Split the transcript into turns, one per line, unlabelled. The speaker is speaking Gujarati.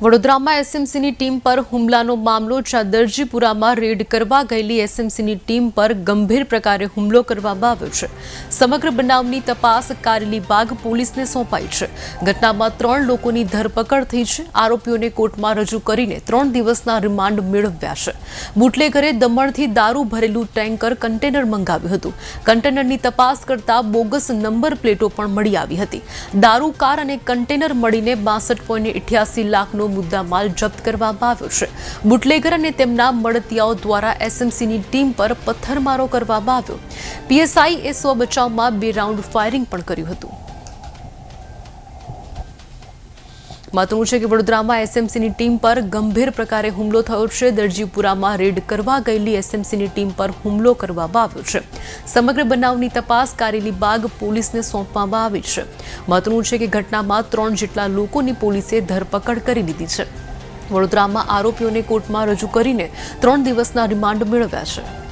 વડોદરામાં એસએમસીની ટીમ પર હુમલાનો મામલો જ્યાં દરજીપુરામાં રેડ કરવા ગયેલી એસએમસીની ટીમ પર ગંભીર પ્રકારે હુમલો કરવામાં આવ્યો છે. સમગ્ર બનાવની તપાસ કારેલી બાગ પોલીસને સોંપાઈ છે. ઘટનામાં ત્રણ લોકોની ધરપકડ થઈ છે. આરોપીઓને કોર્ટમાં રજૂ કરીને ત્રણ દિવસના રિમાન્ડ મેળવ્યા છે. બુટલેગરે દમણથી દારૂ ભરેલું ટેન્કર કન્ટેનર મંગાવ્યું હતું. કન્ટેનરની તપાસ કરતા બોગસ નંબર પ્લેટો પણ મળી આવી હતી. દારૂ, કાર અને કન્ટેનર મળીને બાસઠ પોઈન્ટ ઇઠ્યાસી લાખનો મુદ્દામાલ જપ્ત કરવામાં આવ્યો છે. બુટલેગર અને તેમના મળતિયાઓ દ્વારા એસએમસીની ટીમ પર પથ્થરમારો કરવામાં આવ્યો. પીએસઆઈ એ સ્વ બચાવમાં બે રાઉન્ડ ફાયરિંગ પણ કર્યું હતું. મહત્વનું છે કે વડોદરામાં એસએમસીની ટીમ પર ગંભીર પ્રકારે હુમલો થયો છે. દરજીપુરામાં રેડ કરવા ગયેલી એસએમસીની ટીમ પર હુમલો કરવામાં આવ્યો છે. સમગ્ર બનાવની તપાસ કારેલી બાગ પોલીસને સોંપવામાં આવી છે. મહત્વનું છે કે ઘટનામાં ત્રણ જેટલા લોકોની પોલીસે ધરપકડ કરી લીધી છે. વડોદરામાં આરોપીઓને કોર્ટમાં રજૂ કરીને ત્રણ દિવસના રિમાન્ડ મેળવ્યા છે.